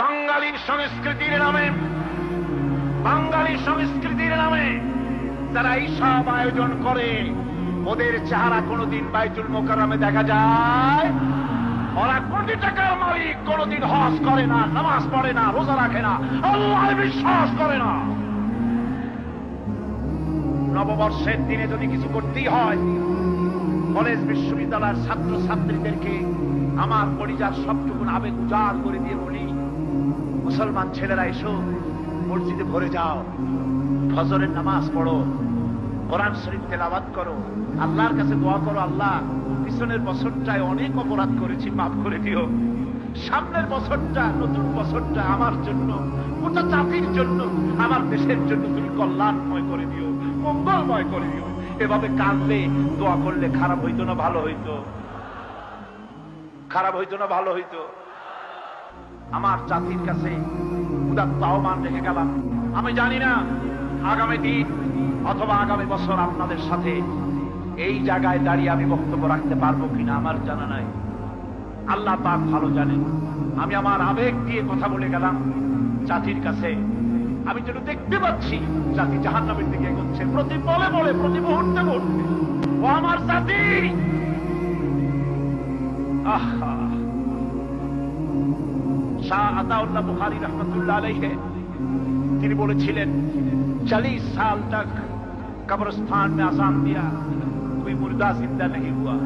বাঙালি সংস্কৃতির নামে, বাঙালি সংস্কৃতির নামে যারা এইসব আয়োজন করে। ওদের চেহারা কোনোদিন বাইতুল মোকারমে দেখা যায়। ওরা কোটি টাকার মালিক, কোনোদিন হজ করে না, নামাজ পড়ে না, রোজা রাখে না আল্লাহ বিশ্বাস করে না। নববর্ষের দিনে যদি কিছু করতেই হয়, কলেজ বিশ্ববিদ্যালয়ের ছাত্র ছাত্রীদেরকে আমার পরিজার সবটুকুন আবেগ উজাড় করে দিয়ে বলি মুসলমান ছেলেরা এসো, মসজিদে ভরে যাও, ফজরের নামাজ পড়ো, কোরআন শরীফ তেলাবাদ করো, আল্লাহর কাছে দোয়া করো, আল্লাহ, পিছনের বছরটায় অনেক অপরাধ করেছি, মাফ করে দিও। সামনের বছরটা, নতুন বছরটা আমার জন্য, গোটা জাতির জন্য, আমার দেশের জন্য তুমি কল্যাণময় করে দিও, মঙ্গলময় করে দিও। এভাবে কাঁদলে, দোয়া করলে খারাপ হইতো না, ভালো হইতো। খারাপ হইতো না, ভালো হইতো। আমার জাতির কাছে উদাত্ত আহ্বান রেখে গেলাম। আমি জানি না আগামী দিন অথবা আগামী বছর আপনাদের সাথে এই জায়গায় দাঁড়িয়ে আমি বক্তব্য রাখতে পারব কিনা আমার জানা নাই। আল্লাহ পাক ভালো জানেন। আমি আমার আবেগ দিয়ে কথা বলে গেলাম জাতির কাছে। আমি যেন দেখতে পাচ্ছি জাতি জাহান নামের দিকে এগোচ্ছে। প্রতি বলে বলে প্রতি মুহূর্তে মুহূর্তে। ও আমার জাতি শাহ আতাউল্লাহ বুখারি রহমতুল্লাহ আলাইহে, তিনি বলেছিলেন, চালিশ সাল তক কবরস্থান মে আসান দিয়া কোই মুর্দা জিন্দা নেই হুয়া।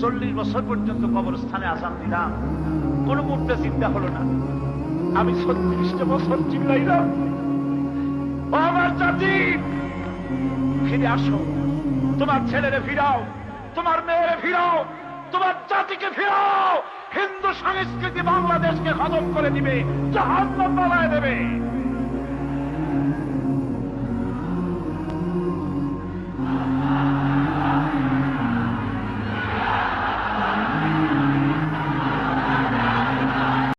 চল্লিশ বছর পর্যন্ত কবরস্থানে আসান দিলাম। কোন মুর্দা জিন্দা হলো না। আমি ছত্রিশটা বছর চিল্লাইলাম। আমার জাতি, ফিরে আসো। তোমার ছেলেরে ফিরাও, তোমার মেয়েরে ফিরাও, তোমার জাতিকে ফিরাও। সংস্কৃতি বাংলাদেশকে খতম করে দিবে জাহান্ন পালায় দেবে।